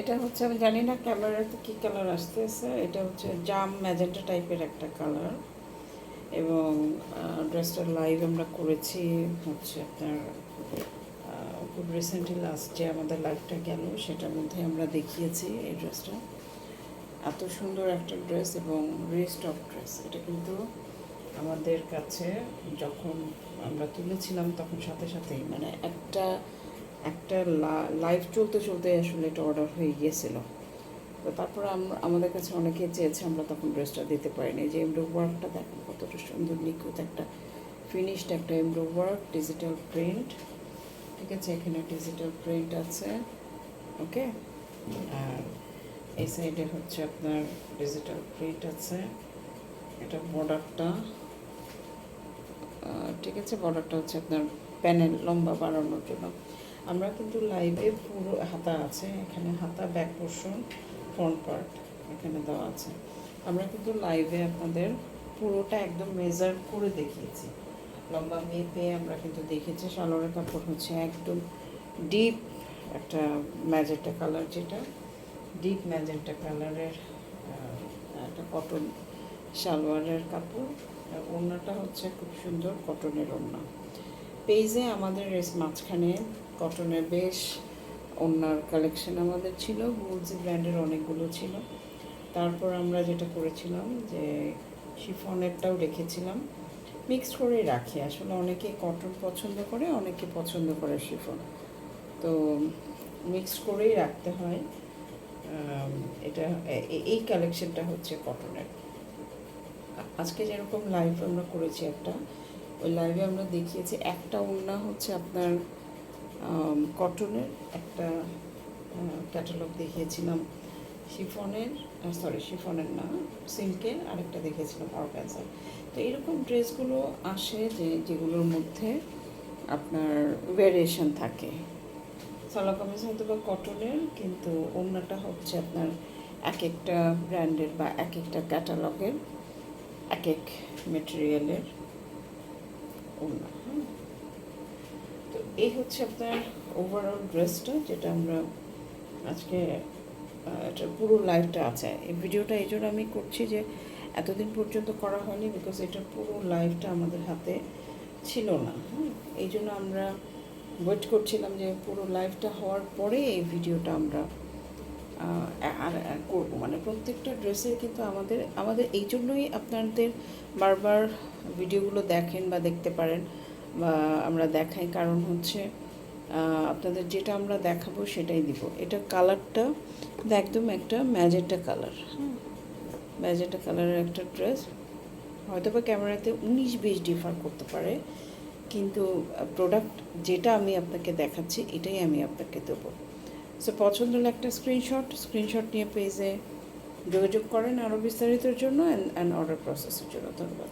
এটা হচ্ছে, আমি জানি না ক্যামেরাতে কী কালার আসতেছে। এটা হচ্ছে জাম ম্যাজেন্টা টাইপের একটা কালার এবং ড্রেসটার লাইভ আমরা করেছি হচ্ছে আপনার খুব রিসেন্টলি লাস্ট যে আমাদের লাইভটা গেল, সেটার মধ্যে আমরা দেখিয়েছি এই ড্রেসটা এত সুন্দর একটা ড্রেস এবং রিস্টক ড্রেস এটা কিন্তু আমাদের কাছে যখন আমরা তুলেছিলাম, তখন সাথে সাথেই মানে একটা একটা লাইভ চলতে চলতে আসলে এটা অর্ডার হয়ে গিয়েছিল। তো তারপরে আমরা আমাদের কাছে অনেকে চেয়েছে, আমরা তখন ড্রেসটা দিতে পারিনি। যে এমব্রো ওয়ার্কটা দেখেন কতটা সুন্দর, নিখুঁত একটা ফিনিশড একটা এমব্রো ওয়ার্ক ডিজিটাল প্রিন্ট ঠিক আছে, এখানে ডিজিটাল প্রিন্ট আছে, ওকে? আর এই সাইডে হচ্ছে আপনার ডিজিটাল প্রিন্ট আছে, এটা বর্ডারটা ঠিক আছে বর্ডারটা হচ্ছে আপনার প্যানেল লম্বা বাড়ানোর জন্য। আমরা কিন্তু লাইভে পুরো হাতা আছে, এখানে হাতা ব্যাক পোর্শন ফ্রন্ট পার্ট এখানে দেওয়া আছে। আমরা কিন্তু লাইভে আপনাদের পুরোটা একদম মেজার করে দেখিয়েছি। লম্বা মেপে আমরা কিন্তু দেখেছি, সালোয়ারের কাপড় হচ্ছে একদম ডিপ একটা ম্যাজেন্টা কালার যেটা। ডিপ ম্যাজেন্টা কালারের একটা কটন সালোয়ারের কাপড়। ওড়নাটা হচ্ছে খুব সুন্দর কটনের ওড়না। পেজে আমাদের মাঝখানে কটনের বেশ ওড়নার কালেকশন আমাদের ছিল বুলজি ব্র্যান্ডের অনেকগুলো ছিল। তারপর আমরা যেটা করেছিলাম যে শিফনেরটাও রেখেছিলাম। মিক্সড করেই রাখি। আসলে অনেকে কটন পছন্দ করে, অনেকে পছন্দ করে শিফন তো মিক্সড করেই রাখতে হয়। এটা এই কালেকশনটা হচ্ছে কটনের আজকে যেরকম লাইভ আমরা করেছি একটা, ওই লাইভে আমরা দেখিয়েছি, একটা ওড়না হচ্ছে আপনার কটনের একটা ক্যাটালগ দেখিয়েছিলাম। শিফনের সরি শিফনের না সিল্কের আরেকটা দেখিয়েছিলাম অর্গানজার তো এরকম ড্রেসগুলো আসে যে, যেগুলোর মধ্যে আপনার ভ্যারিয়েশন থাকে। সালা কামিজ হয়তো বা কটনের কিন্তু অন্যটা হচ্ছে আপনার এক একটা ব্র্যান্ডের বা এক একটা ক্যাটালগের এক এক মেটেরিয়ালের ওড়না হ্যাঁ? এই হচ্ছে আপনার ওভারঅল ড্রেসটা যেটা আমরা আজকে এটা পুরো লাইভটা আছে। এই ভিডিওটা এই জন্য আমি করছি যে এতদিন পর্যন্ত করা হয়নি বিকজ এটা পুরো লাইভটা আমাদের হাতে ছিল না। এই জন্য আমরা ওয়েট করছিলাম যে পুরো লাইভটা হওয়ার পরে এই ভিডিওটা আমরা আর করব। মানে প্রত্যেকটা ড্রেসের কিন্তু আমাদের আমাদের এই জন্যই আপনাদের বারবার ভিডিওগুলো দেখেন বা দেখতে পারেন। আমরা দেখাই, কারণ হচ্ছে আপনাদের যেটা আমরা দেখাবো সেটাই দিব। এটা কালারটা একদম একটা ম্যাজেন্টা কালার। হ্যাঁ কালারের একটা ড্রেস। হয়তো বা ক্যামেরাতে উনিশ বিশ ডিফার করতে পারে, কিন্তু প্রোডাক্ট যেটা আমি আপনাকে দেখাচ্ছি, এটাই আমি আপনাকে দেবো। সো পছন্দ হলে একটা স্ক্রিনশট স্ক্রিনশট নিয়ে পেজে যোগাযোগ করেন আরও বিস্তারিতর জন্য অ্যান্ড অর্ডার প্রসেসের জন্য। ধন্যবাদ।